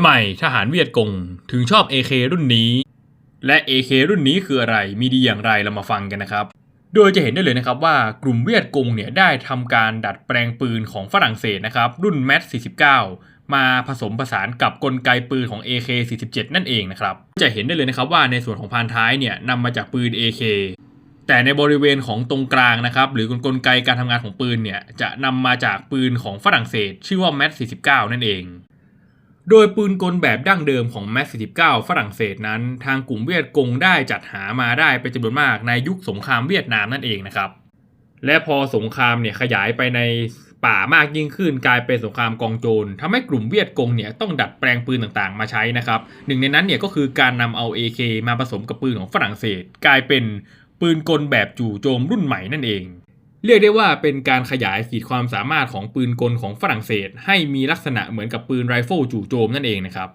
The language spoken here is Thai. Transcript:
ทำไมทหารเวียดกงถึงชอบ AK รุ่นนี้ และ AK รุ่นนี้คืออะไรมีดีอย่างไรเรามาฟังกันนะครับ โดยจะเห็นได้เลยนะครับว่ากลุ่มเวียดกงเนี่ยได้ทำการดัดแปลงปืนของฝรั่งเศสนะครับรุ่น MAT 49มาผสมผสานกับกลไกปืนของ AK 47 นั่นเองนะครับ จะเห็นได้เลยนะครับว่าในส่วนของพานท้ายเนี่ยนำมาจากปืน AK แต่ในบริเวณของตรงกลางนะครับ หรือกลไกการทำงานของปืนเนี่ยจะนำมาจากปืนของฝรั่งเศส ชื่อว่า MAT 49 นั่นเอง โดยปืนกลแบบดั้งเดิมของ MAT 49ฝรั่งเศสนั้น ทางกลุ่มเวียดกงได้จัดหามาได้เป็นจำนวนมากในยุคสงครามเวียดนามนั่นเองนะครับ และพอสงครามเนี่ยขยายไปในป่ามากยิ่งขึ้นกลายเป็นสงครามกองโจรทำให้กลุ่มเวียดกงเนี่ยต้องดัดแปลงปืนต่างๆ มาใช้นะครับหนึ่งในนั้นเนี่ยก็คือการนำเอา AK มาผสมกับปืนของฝรั่งเศส กลายเป็นปืนกลแบบจู่โจมรุ่นใหม่นั่นเอง เรียกได้ว่าเป็นการขยายขีดความสามารถของปืนกลของฝรั่งเศส ให้มีลักษณะเหมือนกับปืนไรเฟิลจู่โจมนั่นเองนะครับ